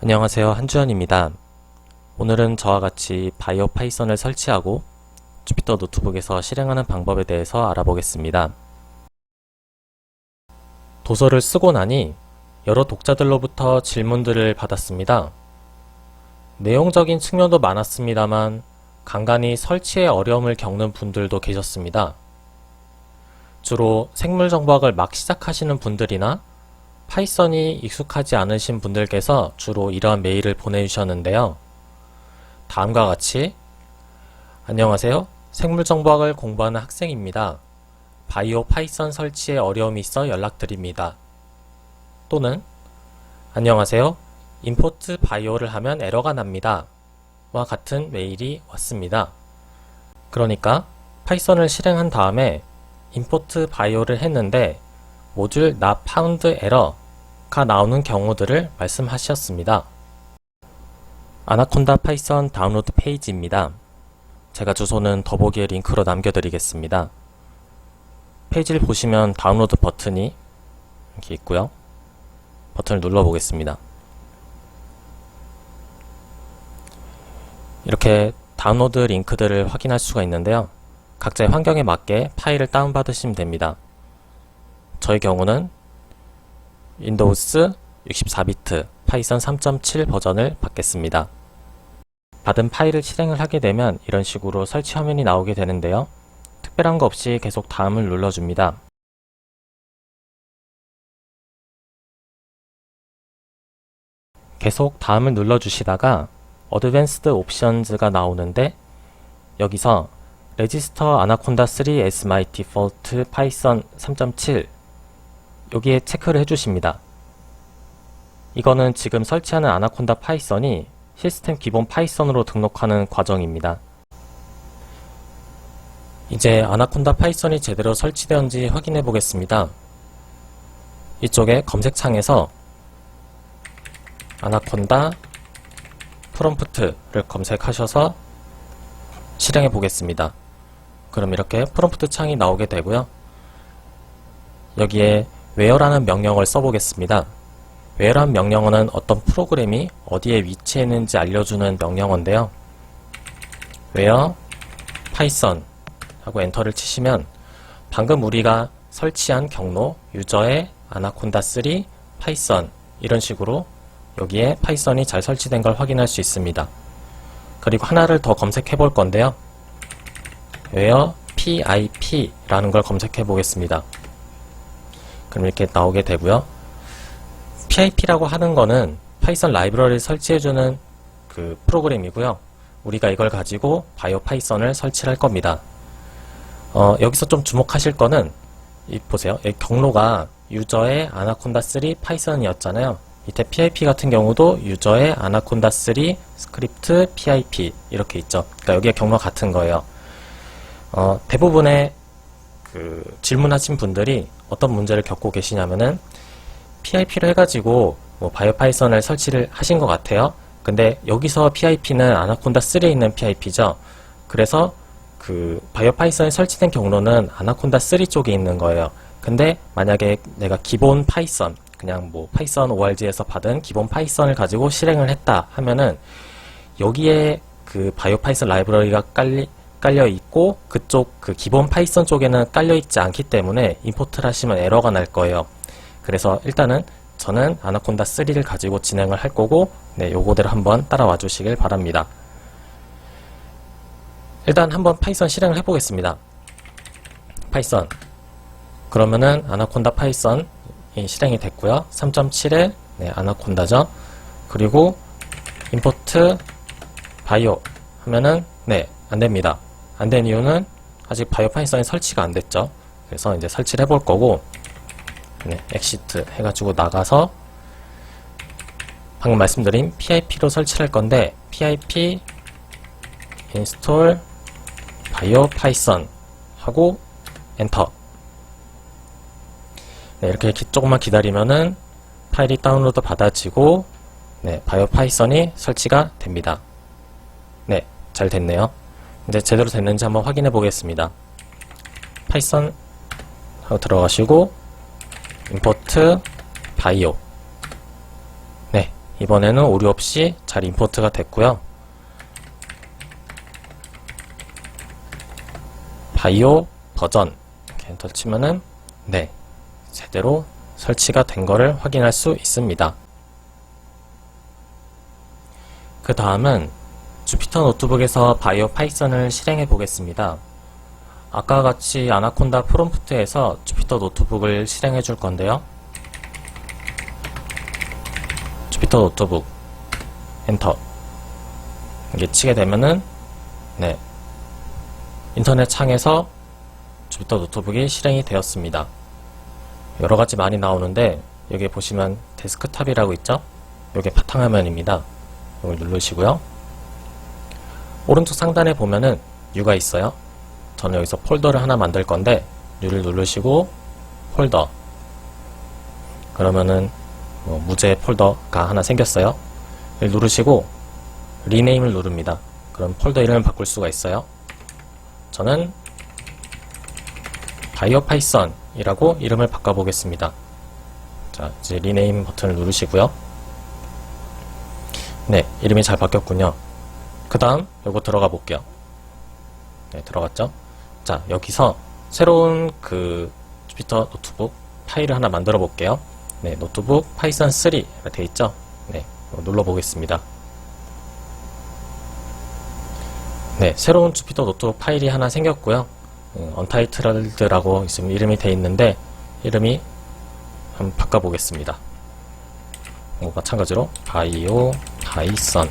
안녕하세요. 한주현입니다. 오늘은 저와 같이 바이오 파이썬을 설치하고 주피터 노트북에서 실행하는 방법에 대해서 알아보겠습니다. 도서를 쓰고 나니 여러 독자들로부터 질문들을 받았습니다. 내용적인 측면도 많았습니다만 간간히 설치에 어려움을 겪는 분들도 계셨습니다. 주로 생물정보학을 막 시작하시는 분들이나 파이썬이 익숙하지 않으신 분들께서 주로 이러한 메일을 보내주셨는데요. 다음과 같이 안녕하세요. 생물정보학을 공부하는 학생입니다. 바이오 파이썬 설치에 어려움이 있어 연락드립니다. 또는 안녕하세요. 임포트 바이오를 하면 에러가 납니다. 와 같은 메일이 왔습니다. 그러니까 파이썬을 실행한 다음에 임포트 바이오를 했는데 모듈 not found error가 나오는 경우들을 말씀하셨습니다. 아나콘다 파이썬 다운로드 페이지입니다. 제가 주소는 더보기에 링크로 남겨드리겠습니다. 페이지를 보시면 다운로드 버튼이 이렇게 있고요. 버튼을 눌러보겠습니다. 이렇게 다운로드 링크들을 확인할 수가 있는데요. 각자의 환경에 맞게 파일을 다운받으시면 됩니다. 저의 경우는 윈도우스 64비트 파이썬 3.7 버전을 받겠습니다. 받은 파일을 실행을 하게 되면 이런 식으로 설치 화면이 나오게 되는데요. 특별한 거 없이 계속 다음을 눌러줍니다. 계속 다음을 눌러주시다가 어드밴스드 옵션즈가 나오는데 여기서 레지스터 아나콘다 3 as my default python 3.7 여기에 체크를 해주십니다. 이거는 지금 설치하는 아나콘다 파이썬이 시스템 기본 파이썬으로 등록하는 과정입니다. 이제 아나콘다 파이썬이 제대로 설치되었는지 확인해 보겠습니다. 이쪽에 검색창에서 아나콘다 프롬프트를 검색하셔서 실행해 보겠습니다. 그럼 이렇게 프롬프트 창이 나오게 되고요. 여기에 where라는 명령을 써보겠습니다. where란 명령어는 어떤 프로그램이 어디에 위치해 있는지 알려주는 명령어인데요. where python 하고 엔터를 치시면 방금 우리가 설치한 경로 유저의 아나콘다 3 파이썬 이런 식으로 여기에 파이썬이 잘 설치된 걸 확인할 수 있습니다. 그리고 하나를 더 검색해 볼 건데요. where pip라는 걸 검색해 보겠습니다. 그럼 이렇게 나오게 되고요. pip라고 하는 거는 파이썬 라이브러리를 설치해주는 그 프로그램이고요. 우리가 이걸 가지고 바이오 파이썬을 설치할 겁니다. 어, 여기서 좀 주목하실 거는 이 보세요. 이 경로가 유저의 아나콘다 3 파이썬이었잖아요. 밑에 pip 같은 경우도 유저의 아나콘다 3 스크립트 pip 이렇게 있죠. 그러니까 여기에 경로가 같은 거예요. 어, 대부분의 그 질문하신 분들이 어떤 문제를 겪고 계시냐면은 PIP를 해가지고 뭐 바이오 파이썬을 설치를 하신 것 같아요. 근데 여기서 PIP는 아나콘다 3에 있는 PIP죠. 그래서 그 바이오 파이썬에 설치된 경로는 아나콘다 3 쪽에 있는 거예요. 근데 만약에 내가 기본 파이썬 그냥 뭐 파이썬 org에서 받은 기본 파이썬을 가지고 실행을 했다 하면은 여기에 그 바이오 파이썬 라이브러리가 깔리, 깔려 있고 그쪽 그 기본 파이썬 쪽에는 깔려 있지 않기 때문에 임포트를 하시면 에러가 날 거예요. 그래서 일단은 저는 아나콘다 3를 가지고 진행을 할 거고 네, 요거대로 한번 따라와 주시길 바랍니다. 일단 한번 파이썬 실행을 해 보겠습니다. 파이썬 그러면은 아나콘다 파이썬 실행이 됐고요. 3.7에 네, 아나콘다죠. 그리고 임포트 바이오 하면은 네, 안 됩니다. 안 된 이유는 아직 바이오 파이썬이 설치가 안 됐죠. 그래서 이제 설치를 해볼 거고 네, 엑시트 해가지고 나가서 방금 말씀드린 PIP로 설치를 할 건데 PIP install 바이오 파이썬 하고 엔터 네, 이렇게 기- 조금만 기다리면은 파일이 다운로드 받아지고 네, 바이오 파이썬이 설치가 됩니다. 네, 잘 됐네요. 이제 제대로 됐는지 한번 확인해 보겠습니다. 파이썬 하고 들어가시고 임포트 바이오 네, 이번에는 오류 없이 잘 임포트가 됐고요. 바이오 버전 엔터 치면은 네 제대로 설치가 된 거를 확인할 수 있습니다. 그 다음은 주피터 노트북에서 바이오 파이썬을 실행해 보겠습니다. 아까 같이 아나콘다 프롬프트에서 주피터 노트북을 실행해 줄 건데요. 주피터 노트북 엔터 이게 치게 되면은 네 인터넷 창에서 주피터 노트북이 실행이 되었습니다. 여러 가지 많이 나오는데 여기 보시면 데스크탑이라고 있죠? 이게 바탕화면입니다. 이걸 누르시고요. 오른쪽 상단에 보면은 U가 있어요. 저는 여기서 폴더를 하나 만들 건데 U를 누르시고 폴더 그러면은 뭐 무제 폴더가 하나 생겼어요. 누르시고 리네임을 누릅니다. 그럼 폴더 이름을 바꿀 수가 있어요. 저는 바이오 파이썬이라고 이름을 바꿔보겠습니다. 자, 이제 리네임 버튼을 누르시고요. 네, 이름이 잘 바뀌었군요. 그 다음, 요거 들어가 볼게요. 네, 들어갔죠? 자, 여기서 새로운 그 주피터 노트북 파일을 하나 만들어 볼게요. 네, 노트북 파이썬 3가 돼 있죠? 네, 눌러 보겠습니다. 네, 새로운 주피터 노트북 파일이 하나 생겼고요. 음, 언타이틀드라고 있으면 이름이 돼 있는데 이름이 한번 바꿔보겠습니다. 뭐 마찬가지로 바이오 파이썬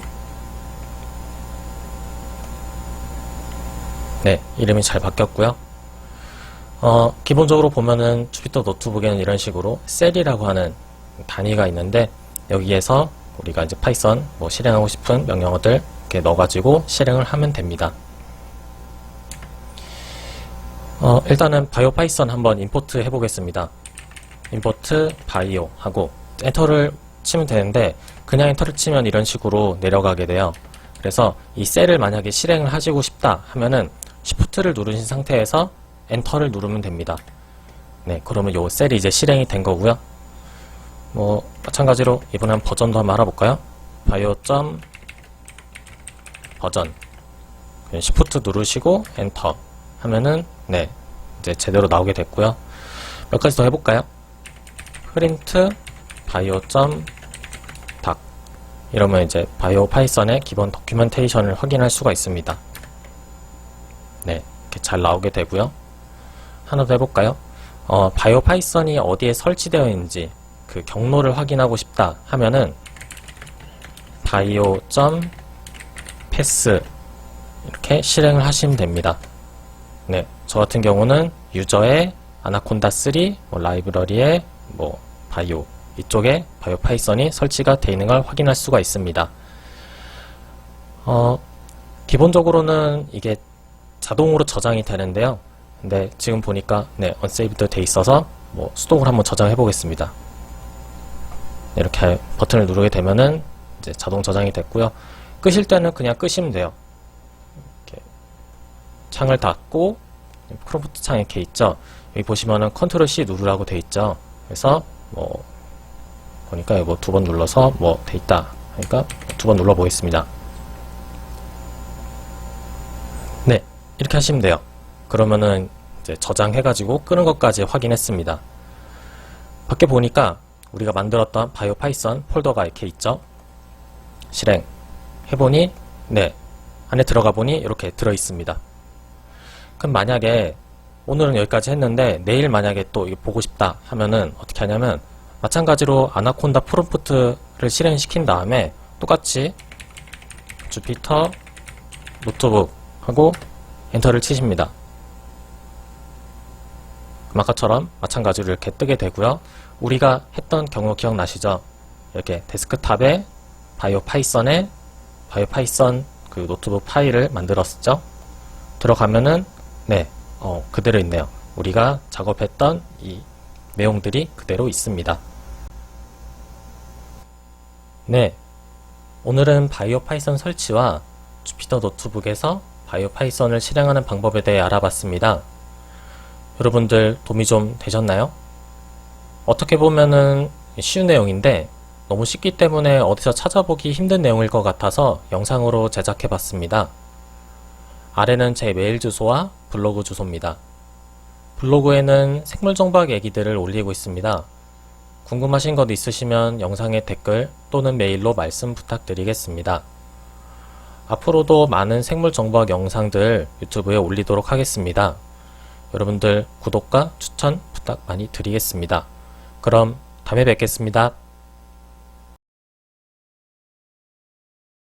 네, 이름이 잘 바뀌었고요. 어, 기본적으로 보면은 주피터 노트북에는 이런 식으로 셀이라고 하는 단위가 있는데 여기에서 우리가 이제 파이썬 뭐 실행하고 싶은 명령어들 이렇게 넣어가지고 실행을 하면 됩니다. 어, 일단은 바이오 파이썬 한번 임포트 해보겠습니다. 임포트 바이오 하고 엔터를 치면 되는데 그냥 엔터를 치면 이런 식으로 내려가게 돼요. 그래서 이 셀을 만약에 실행을 하시고 싶다 하면은 Shift를 누르신 상태에서 엔터를 누르면 됩니다. 네, 그러면 요 셀이 이제 실행이 된 거고요. 뭐 마찬가지로 이번에 한 버전도 한번 알아볼까요? 바이오 점 버전 그냥 Shift 누르시고 엔터 하면은 네 이제 제대로 나오게 됐고요. 몇 가지 더 해볼까요? 프린트 바이오 점 닥 이러면 이제 바이오 파이썬의 기본 도큐멘테이션을 확인할 수가 있습니다. 네, 이렇게 잘 나오게 되고요. 하나 더 해볼까요? 어, 바이오 파이썬이 어디에 설치되어 있는지 그 경로를 확인하고 싶다 하면은 바이오 점 패스 이렇게 실행을 하시면 됩니다. 네, 저 같은 경우는 유저의 아나콘다 3 뭐 라이브러리에 뭐 바이오 이쪽에 바이오 파이썬이 설치가 되어 있는 걸 확인할 수가 있습니다. 어, 기본적으로는 이게 자동으로 저장이 되는데요. 근데 지금 보니까 네, 언세이브드 돼 있어서 뭐 수동으로 한번 저장해 보겠습니다. 네, 이렇게 버튼을 누르게 되면은 이제 자동 저장이 됐고요. 끄실 때는 그냥 끄시면 돼요. 이렇게 창을 닫고 프롬프트 창 이렇게 있죠. 여기 보시면은 컨트롤 C 누르라고 돼 있죠. 그래서 뭐 보니까 이거 두 번 눌러서 뭐 돼 있다. 그러니까 두 번 눌러 보겠습니다. 네, 이렇게 하시면 돼요. 그러면은 이제 저장해가지고 끄는 것까지 확인했습니다. 밖에 보니까 우리가 만들었던 바이오 파이썬 폴더가 이렇게 있죠. 실행 해보니 네 안에 들어가 보니 이렇게 들어 있습니다. 그럼 만약에 오늘은 여기까지 했는데 내일 만약에 또 보고 싶다 하면은 어떻게 하냐면 마찬가지로 아나콘다 프롬프트를 실행시킨 다음에 똑같이 주피터 노트북 하고 엔터를 치십니다. 그럼 아까처럼 마찬가지로 이렇게 뜨게 되고요. 우리가 했던 경우 기억나시죠? 이렇게 데스크탑에 바이오 파이썬에 바이오 파이썬 그 노트북 파일을 만들었죠. 들어가면은 네, 어, 그대로 있네요. 우리가 작업했던 이 내용들이 그대로 있습니다. 네, 오늘은 바이오 파이썬 설치와 주피터 노트북에서 바이오 파이썬을 실행하는 방법에 대해 알아봤습니다. 여러분들 도움이 좀 되셨나요? 어떻게 보면은 쉬운 내용인데 너무 쉽기 때문에 어디서 찾아보기 힘든 내용일 것 같아서 영상으로 제작해 봤습니다. 아래는 제 메일 주소와 블로그 주소입니다. 블로그에는 생물정보학 얘기들을 올리고 있습니다. 궁금하신 것 있으시면 영상에 댓글 또는 메일로 말씀 부탁드리겠습니다. 앞으로도 많은 생물 정보학 영상들 유튜브에 올리도록 하겠습니다. 여러분들 구독과 추천 부탁 많이 드리겠습니다. 그럼 다음에 뵙겠습니다.